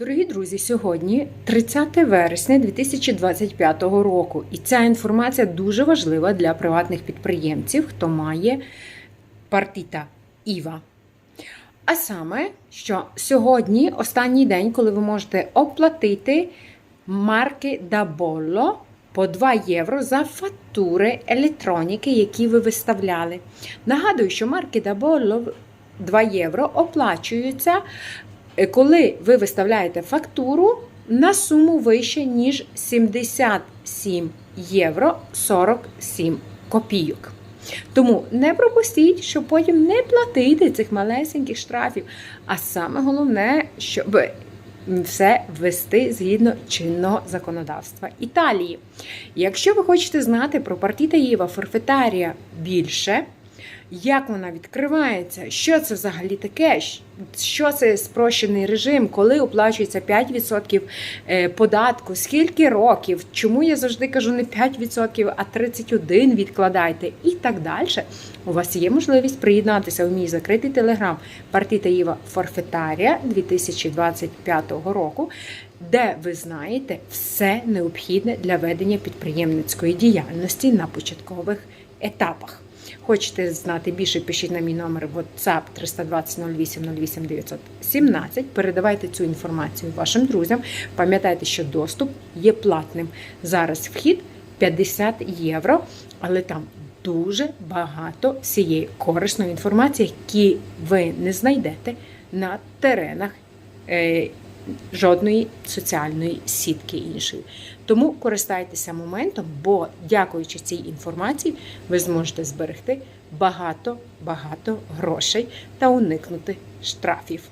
Дорогі друзі, сьогодні 30 вересня 2025 року, і ця інформація дуже важлива для приватних підприємців, хто має партита Іва. А саме, що сьогодні останній день, коли ви можете оплатити марки да Болло по 2 євро за фактури електроніки, які ви виставляли. Нагадую, що марки да Болло 2 євро оплачуються коли ви виставляєте фактуру на суму вище, ніж 77 євро 47 копійок. Тому не пропустіть, щоб потім не платити цих малесеньких штрафів. А саме головне, щоб все ввести згідно чинного законодавства Італії. Якщо ви хочете знати про партіта Єва Форфетарія більше, як вона відкривається, що це взагалі таке, що це спрощений режим, коли оплачується 5% е, податку, скільки років, чому я завжди кажу не 5%, а 31% відкладайте? І так далі. У вас є можливість приєднатися у мій закритий телеграм Партита Єва Форфетарія 2025 року, де ви знаєте все необхідне для ведення підприємницької діяльності на початкових етапах. Хочете знати більше, пишіть на мій номер WhatsApp 320 08 08 917. Передавайте цю інформацію вашим друзям. Пам'ятайте, що доступ є платним. Зараз вхід 50 євро, але там дуже багато всієї корисної інформації, які ви не знайдете на теренах. Жодної соціальної сітки іншої. Тому користайтеся моментом, бо, дякуючи цій інформації, ви зможете зберегти багато-багато грошей та уникнути штрафів.